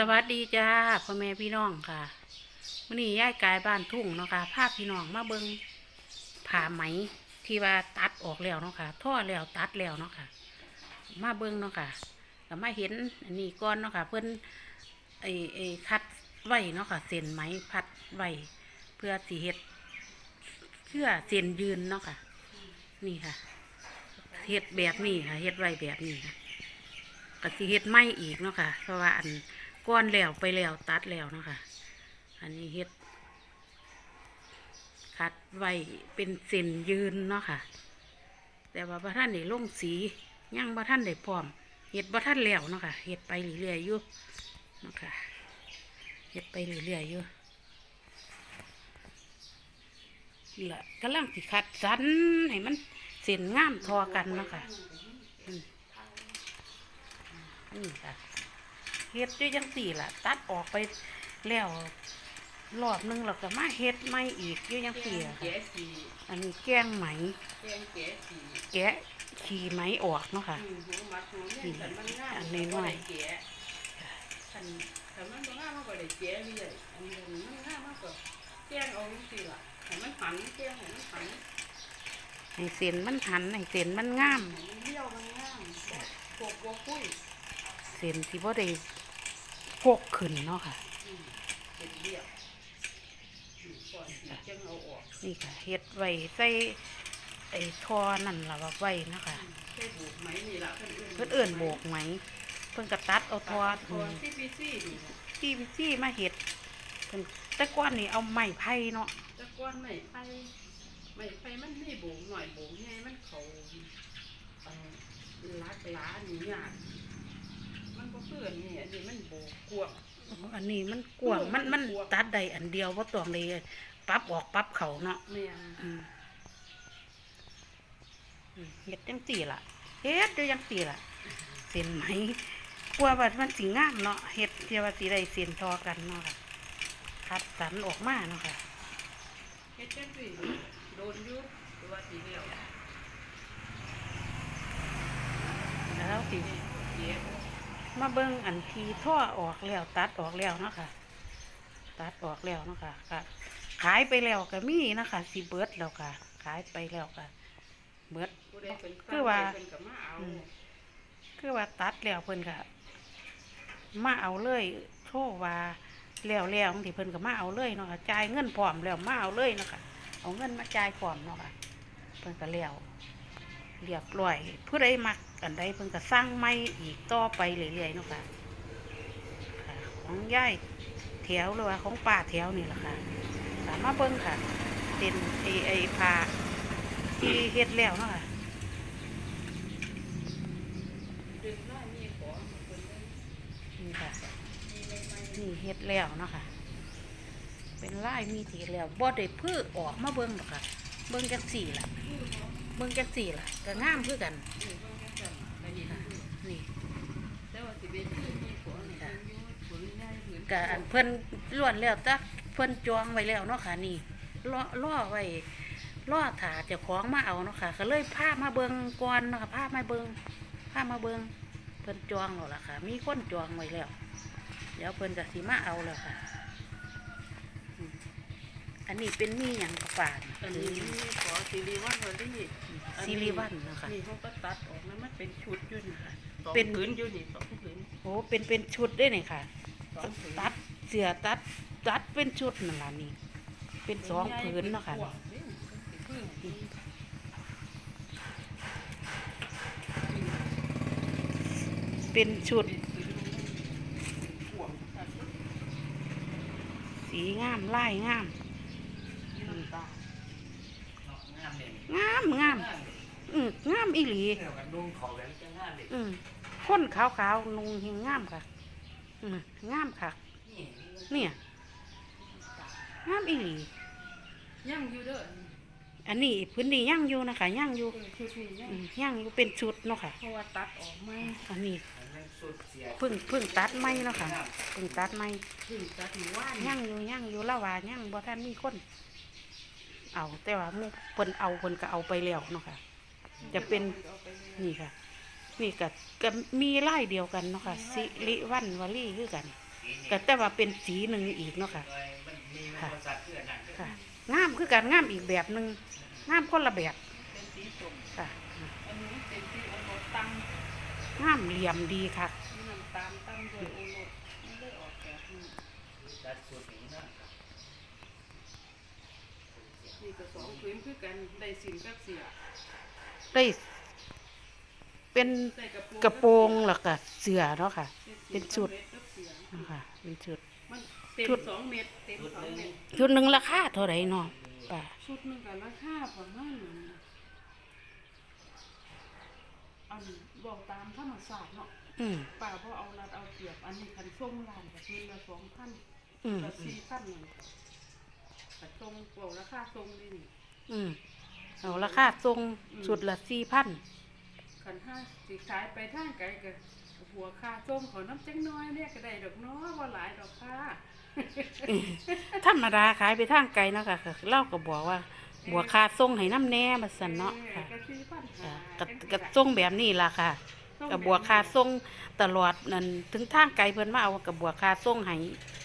สวัสดีจ้าพ่อแม่พี่น้องค่ะมื่อนี้ย้ายกายบ้านทุ่งเนาะค่ะภาพพี่น้องมาเบิงผ่าไหมที่ว่าตัดออกแล้วเนาะค่ะท่อแล้วตัดแล้วเนาะค่ะ มาเบิงเนาะค่ะก็มาเห็นอันนี้ก้อนเนาะค่ะ เพิ่อนไอ้ไอ้คัดไว้เนาะค่ะเส้นไหมพัดไว้เพื่อสีเฮ็ดเพื่อเส้นยืนเนาะค่ะ นี่ค่ะเฮ็ดแบบนี้ค่ะเฮ็ดไว้แบบนี้ค่ะก็สิเฮ็ดไหมอีกเนาะค่ะ เพราะว่าอัน ก้อนแล้วไปแล้วตัดแล้วเนาะค่ะอันนี้เฮ็ดคัดไว้เป็นเส้นยืนเนาะค่ะ แต่ว่าพระท่านได้ลงสียังพระท่านได้พร้อมเฮ็ดพระท่านแล้วเนาะค่ะเฮ็ดไปเรื่อยๆอยู่เนาะค่ะเฮ็ดไปเรื่อยๆอยู่ละกำลังสิคัดสันให้มันเส้นงามทอกันเนาะค่ะนี่ค่ะ เฮ็ดด้วยจังสี่ล่ะ ตัดออกไปแล้วรอบหนึงเราก็มาเฮ็ดไม่อีกด้วยจังสี่อะค่ะแกะสีอันนี้แกงไหม แกงแกะสีแกะขี่ไหมออกเนาะค่ะ อืมหัวมัดหัวเนี่ยแต่มันง่ายอันนี้น้อยแกะคันแต่มันบ่ง่ายมากกว่าได้แกะเรื่อยอันนี้มันง่ายมากกว่าแกงเอาจังซี่ล่ะให้มันหันแกงให้มันหันให้เส้นมันหันให้เส้นมันงามให้มันเลี้ยวมันง่ายพวกบัวคุย เส้นที่บ่ได้ พกขึ้นเนาะค่ะนี่ค่ะเฮ็ดไว้ใส่ไอ้ทอนั่นละว่าไว้นะคะเพิ่นเพิ่นเอิ่นโบกไหม เพิ่อนก็ตัดเอาทอที่พีซี่ทีวีซี่มาเฮ็ดเพิ่อนต่ก่อนนี่เอาไม้ไผ่เนาะตะก้อนไม่ไฟไม่ไฟมันมีโบงหน่อยโบงใหญ่มันเขาลักล้านี่ยาก เพื่อนนี่อันนี้มันโบกกวาง อันนี้มันกว้างมันมันตัดได้อันเดียวบ่ต้องเลยปรับออกปรับเขาเนาะแม่นอืมอืมเฮ็ดจังสี่ล่ะเฮ็ดอยู่จังสี่ล่ะเส้นไหมกลัวว่ามันสิงามเนาะเฮ็ดเที่ว่าสิได้เส้นทอกันเนาะค่ะคัดสรรออกมาเนาะค่ะ เฮ็ดจังซี่โดนอยู่ตัวสีเดียวแล้วสิเย็บ มาเบิ่งอันทีท่อออกแล้วตัดออกแล้วเนาะค่ะตัดออกแล้วเนาะค่ะก็ขายไปแล้วก็มีนะคะสิเบิร์ดแล้วค่ะ ขายไปแล้วก็เบิดผู้ใดเป็นคือว่าเพิ่อาอืมคือว่าตัดแล้วเพิ่นก็มาเอาเลยโทรว่าแล้วแล้วที่เพิ่นก็มาเอาเลยเนาะค่ะจ่ายเงินพร้อมแล้วมาเอาเลยเนาะค่ะเอาเงินมาจ่ายพร้อมเนาะค่ะเพิ่นก็แล้วเรียบร้อยผู้ใดมัก อันใดเพิ่นก็สร้างไม่อีกต่อไปเรื่อยๆเนาะค่ะของย่ายแถวหรือว่าของป้าแถวนี่แหละค่ะสามารถเบิ่งค่ะ เป็นไอไอผ้าที่เฮ็ดแล้วเนาะค่ะนี่เลยนี่ค่ะมีใหม่นี่เฮ็ดแล้วเนาะค่ะ เป็นลายมีทีแล้วบ่ได้พื่ออกมาเบิ่งหรอกค่ะ เบิ่งจังสี่ล่ะ เบิ่งจังสี่ล่ะก็งามคือกันนี้ ค่ะ นี่ แต่ว่าสิเป็นที่มีของนี่มันอยู่ผืน ใหญ่ผืนก็อันเพิ่นล้วนแล้วแต่เพิ่นจองไว้แล้วเนาะค่ะนี่ล่อล่อไว้ล่อถาเจ้าของมาเอาเนาะค่ะ ก็เลยพามาเบิ่งก่อนเนาะค่ะพามาเบิ่งพามาเบิ่งเพิ่นจองแล้วล่ะค่ะ มีคนจองไว้แล้ว เดี๋ยวเพิ่นก็สิมาเอาแล้วค่ะอืมอันนี้เป็นมีหยังกระปานอันนี้มีขอซีรีวันวันที่ซีรีวันนะคะนี่เขาก็ตัดออกนะมันเป็นชุดอยู่นี่ค่ะสองเป็นผืนอยู่นี่สองผืนโอ้เป็นเป็นชุดด้วยนี่ค่ะสองผืน ตัดเสือตัดตัดเป็นชุดนั่นล่ะนี่ เป็นสองผืนเนาะค่ะป็กว้างนี่เป็นผืนนี่เป็นชุดเป็นผืนกว้างค่ะสีงามลายงามน้ำตาลงามเลยงามงามอืมงามอีหลีเกี่ยวกับนุ่งเขาแล้วจะงามเลยอืมคนขาวขาวๆนุ่งหิงงามค่ะอืม งามค่ะนี่เนี่ยงามอีหลียังอยู่เด้ออันนี้พื้นที่ย่างอยู่นะคะย่างอยู่เออชุดนี้ยังอืมย่างอยู่เป็นชุดเนาะค่ะ เพราะว่าตัดออกมาอันนี้มันสุดเสียเพิ่งเพิ่งตัดไม้เนาะค่ะเพิ่งตัดไม้ถึงตัดหมู่ว่านย่างอยู่ย่างอยู่ละว่าย่างบ่ท่านมีคน เอาแต่ว่าหมู่เพิ่นเอาเพิ่นก็เอาไปแล้วเนาะค่ะ จะเป็นอาไปเลยนี่ค่ะ นี่ก็ก็มีไล่เดียวกันเนาะค่ะสิริวันวลีคือกันสีนี่ก็แต่ว่าเป็นสีหนึ่งอีกเนาะค่ะโดยมันมีมันประสาทเพื่อนนั่นค่ะงามคือการงามอีกแบบหนึ่งงามคนละแบบเป็นสีส้มค่ะอันนี้เป็นสีโอโรสตังงามเหลี่ยมดีค่ะนี่น้ำตาลตั้งด้วยโอโรสไม่ได้ออกแบบนี้ดัดสุดนี้นะครับนี่ก็สองผืนคือกันได้สินกับเสียได้ เป็นใส่กระโปรงกระโปรงแล้วก็เสื้อเนาะค่ะ เป็นชุดกับเสียนะคะเป็นชุด มันเต็มชุด สองเม็ดเต็มสองเม็ดชุดหนึ่งราคาเท่าไหร่เนาะป่าชุดหนึงกับราคาประมาณอันบอกตามธรรมศาสตร์เนาะอืมป่าเพราะเอารัดเอาเปรียบอันนี้คันส่งลานกับคืนละสองพันอืมกับสี่พันหนึ่งแต่ทรงบอกราคาทรงนี่นี่ อืมเอาราคาทรงชุดละสี่พัน คันห้าสิขายไปทางไกลก็หัวค่าทรงขอน้ำจังน้อยเนี่ยก็ได้ดอกเน้อว่าหลายดอกค่าธรรมดาขายไปทางไกลเนาะค่ะก็เล่าก็บอกว่าบัวคาทรงให้น้ำแหน่มาสั่นเนาะค่ะก็สี่พันค่ะห้ากับกับทรงแบบนี้ล่ะค่ะ กับบัวคาทรงตลอดนั่นถึงทางไกลเพิ่นมาเอากับบัวคาทรงให้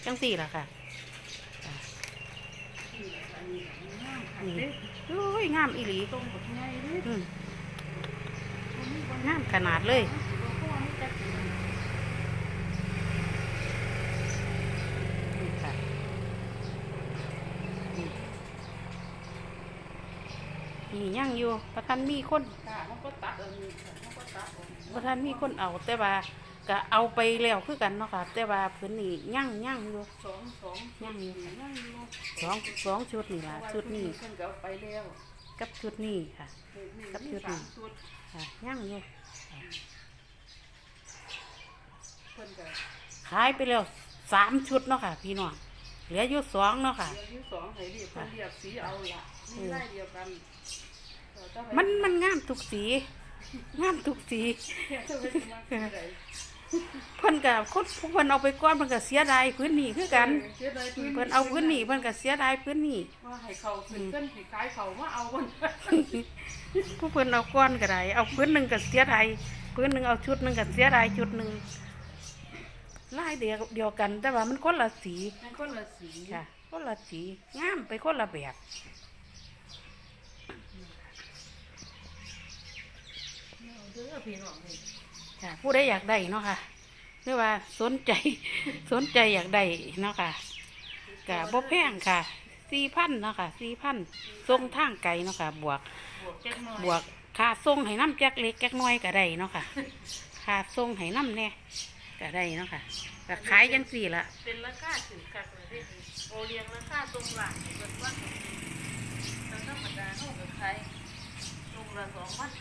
จังซี่ล่ะค่ะอันนี้ก็งามค่ะนี่เด้โอ้ยงามอีหลีตร งามขนาดเลยมีจักสินี่ค่ะนี่นี่ยังอยู่ประทันมีคนประทันมีคนเอาแต่ว่าก็เอาไปแล้วคือกันเนาะค่ะแต่ว่าพิ่นนี่ยังยังอยู่สองสองยังอยู่ค่ะยังอยู่สองสองชุดนี่ล่ะชุดนี้เพิ่นก็เอาไปแล้ว กับชุดนี้ค่ะนี่กับมีชุดนี้สามชุดค่ะยังอยู่เพิ่นก็ขายไปแล้วสามชุดเนาะค่ะ พี่น้องเหลืออยู่สองเนาะค่ะเรียกที่สองให้เรียกเพิ่นเรียกสีเอาล่ะมีเออลายเดียวกันแต่ถ้าไปมันมันงามทุกสีงามทุกสี ถ้าไปสิมาคือใดเพิ่นกับคนผู้เพิ่นเอาไปก้อนเพิ่นก็เสียดายพื้นนี่คือกัน เสียดายพื้เพิ่นเอาพื้นนี่เพิ่นก็เสียดายพื้นนี่ว่าให้เขาขึ้นเส้นสิขายเขามาเอาคนผู้เพิ่นเอาก้อนก็ได้เอาพื้นหนึ่งก็เสียดายพื้นหนึ่งเอาชุดหนึ่งก็เสียดายชุดหนึ่งลายเดียวเดียวกัน แต่ว่ามันคนละสีนั่นคนละสีค่ะคนละสีงามไปคนละแบบเอาเด้อพี่น้องนี่ ค่ะ ผู้ใดอยากได้เนาะค่ะหรือว่าสนใจสนใจอยากได้เนาะค่ะกะบ่แพงค่ะสี่พันเนาะค่ะสี่พันส่งทางไกลเนาะค่ะ บวกบวกแจ็คหน่อยบวกค่าส่งให้น้ำแจ็กเล็กแจ็กน้อยก็ได้เนาะค่ะค่าส่งให้น้ำแน่ก็ได้เนาะค่ะก็ขายจังสี่ละเป็นราคาถือกักเลยเด้โอเลียงราคาตรงหลังเปิดว่าแต่ธรรมดาเฮาก็ขายตรงละ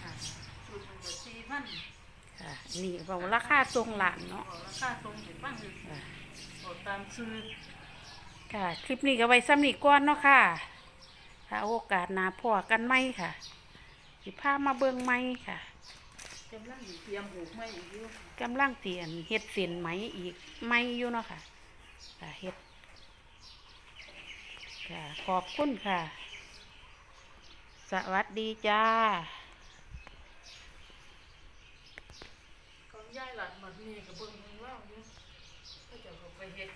2,500ชุดหนึงก็4,000ค่ะ นี่เราราคาส่งหลานเนาะบอกราคาตรงถึงบ้างเลยค่ะบอกตามซื้อค่ะ คลิปนี้ก็ไว้ซ้ำนี่ก่อนเนาะค่ะ ถ้าโอกาสหนาพอกันไหมค่ะสิพามาเบิ่งไหมค่ะกำลังสิเตรียมผูกไม้อีกอยู่กำลังเตียนเฮ็ดเส้นไหมอีกไหมอยู่เนาะค่ะค่ะเฮ็ดค่ะขอบคุณค่ะ สวัสดีจ้า ของ ยายหลัดหมันนี่ก็เบิ่งเบิ่งเล่าอยู่ก็จะเอาไปเฮ็ด